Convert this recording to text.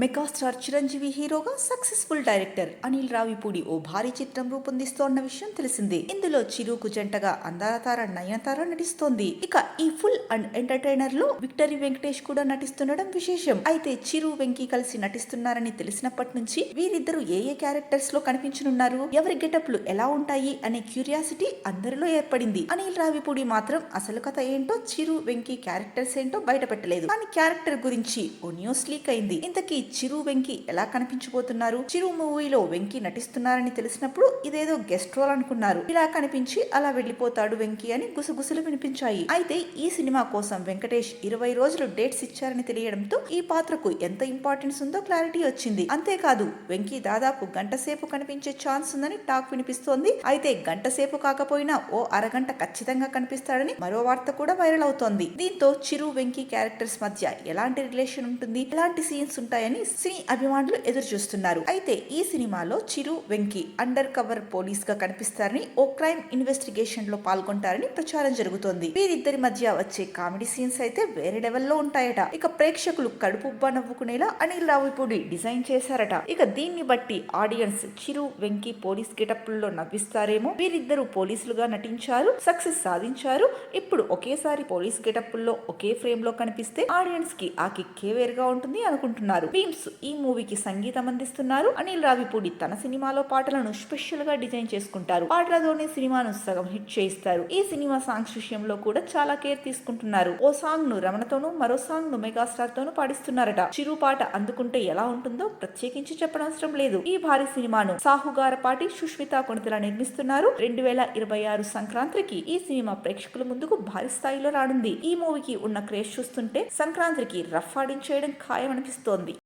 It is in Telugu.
మెగాస్టార్ చిరంజీవి హీరోగా సక్సెస్ఫుల్ డైరెక్టర్ అనిల్ రావిపూడి ఓ భారీ చిత్రం రూపొందిస్తోన్న విషయం తెలిసిందే. ఇందులో చిరుకు జంటగా అందారతార నయనతార నటిస్తోంది. ఇక ఈ ఫుల్ అండ్ ఎంటర్టైనర్లో విక్టరీ వెంకటేష్ కూడా నటిస్తుండడం విశేషం. అయితే చిరు వెంకీ కలిసి నటిస్తున్నారని తెలిసినప్పటి నుంచి వీరిద్దరూ ఏ ఏ క్యారెక్టర్స్లో కనిపించనున్నారు ఎవరి గెటప్లు ఎలా ఉంటాయి అనే క్యూరియాసిటీ అందరిలో ఏర్పడింది. అనిల్ రావిపూడి మాత్రం అసలు కథ ఏంటో చిరు వెంకీ క్యారెక్టర్స్ ఏంటో బయటపెట్టలేదు. కానీ క్యారెక్టర్ గురించి ఓ న్యూస్ లీక్ అయింది. ఇంతకీ చిరు వెంకీ ఎలా కనిపించబోతున్నారు? చిరు మూవీలో వెంకీ నటిస్తున్నారని తెలిసినప్పుడు ఇదేదో గెస్ట్ రోల్ అనుకున్నారు. ఇలా కనిపించి అలా వెళ్ళిపోతాడు వెంకీ అని గుసగుసలు వినిపించాయి. అయితే ఈ సినిమా కోసం వెంకటేష్ ఇరవై రోజులు డేట్స్ ఇచ్చారని తెలియడంతో ఈ పాత్రకు ఎంత ఇంపార్టెన్స్ ఉందో క్లారిటీ వచ్చింది. అంతేకాదు వెంకీ దాదాపు గంట సేపు కనిపించే ఛాన్స్ ఉందని టాక్ వినిపిస్తోంది. అయితే గంట సేపు కాకపోయినా ఓ అరగంట ఖచ్చితంగా కనిపిస్తాడని మరో వార్త కూడా వైరల్ అవుతోంది. దీంతో చిరు వెంకీ క్యారెక్టర్స్ మధ్య ఎలాంటి రిలేషన్ ఉంటుంది? ఎలాంటి సీన్స్ ఉంటాయని సినీ అభిమానులు ఎదురు చూస్తున్నారు అయితే ఈ సినిమాలో చిరు వెంకీ అండర్ కవర్ పోలీస్గా కనిపిస్తారని ఓ క్రైమ్ ఇన్వెస్టిగేషన్లో పాల్గొంటారని ప్రచారం జరుగుతోంది. వీరిద్దరి మధ్య వచ్చే కామెడీ సీన్స్ అయితే వేరే లెవెల్లో ఉంటాయట. ఇక ప్రేక్షకులు కడుపుబ్బా నవ్వుకునేలా అనిల్ రావిపూడి డిజైన్ చేశారట. ఇక దీన్ని బట్టి ఆడియన్స్ చిరు వెంకీ పోలీస్ గెటప్లలో నవ్విస్తారేమో. వీరిద్దరూ పోలీసులుగా నటించారు సక్సెస్ సాధించారు. ఇప్పుడు ఒకేసారి పోలీస్ గెటప్ల్లో ఒకే ఫ్రేమ్లో కనిపిస్తే ఆడియన్స్కి ఆ కిక్కే వేరుగా ఉంటుంది అనుకుంటున్నారు. బీమ్స్ ఈ మూవీకి సంగీతం అందిస్తున్నారు. అనిల్ రావిపూడి తన సినిమాలో పాటలను స్పెషల్గా డిజైన్ చేసుకుంటారు. పాటలతోనే సినిమాను సగం హిట్ చేయిస్తారు. ఈ సినిమా సాంగ్స్ విషయంలో కూడా చాలా కేర్ తీసుకుంటున్నారు. ఓ సాంగ్ను రమణతోనూ మరో సాంగ్ను మెగాస్టార్ తోనూ పాడిస్తున్నారట. చిరు పాట అందుకుంటే ఎలా ఉంటుందో ప్రత్యేకించి చెప్పనవసరం లేదు. ఈ భారీ సినిమాను సాహుగారపాటి సుష్మిత కొణితల నిర్మిస్తున్నారు. రెండు వేల ఇరవై ఆరు సంక్రాంతికి ఈ సినిమా ప్రేక్షకుల ముందుకు భారీ స్థాయిలో రానుంది. ఈ మూవీకి ఉన్న క్రేజ్ చూస్తుంటే సంక్రాంతికి రఫ్ ఆడించేయడం ఖాయమనిపిస్తోంది.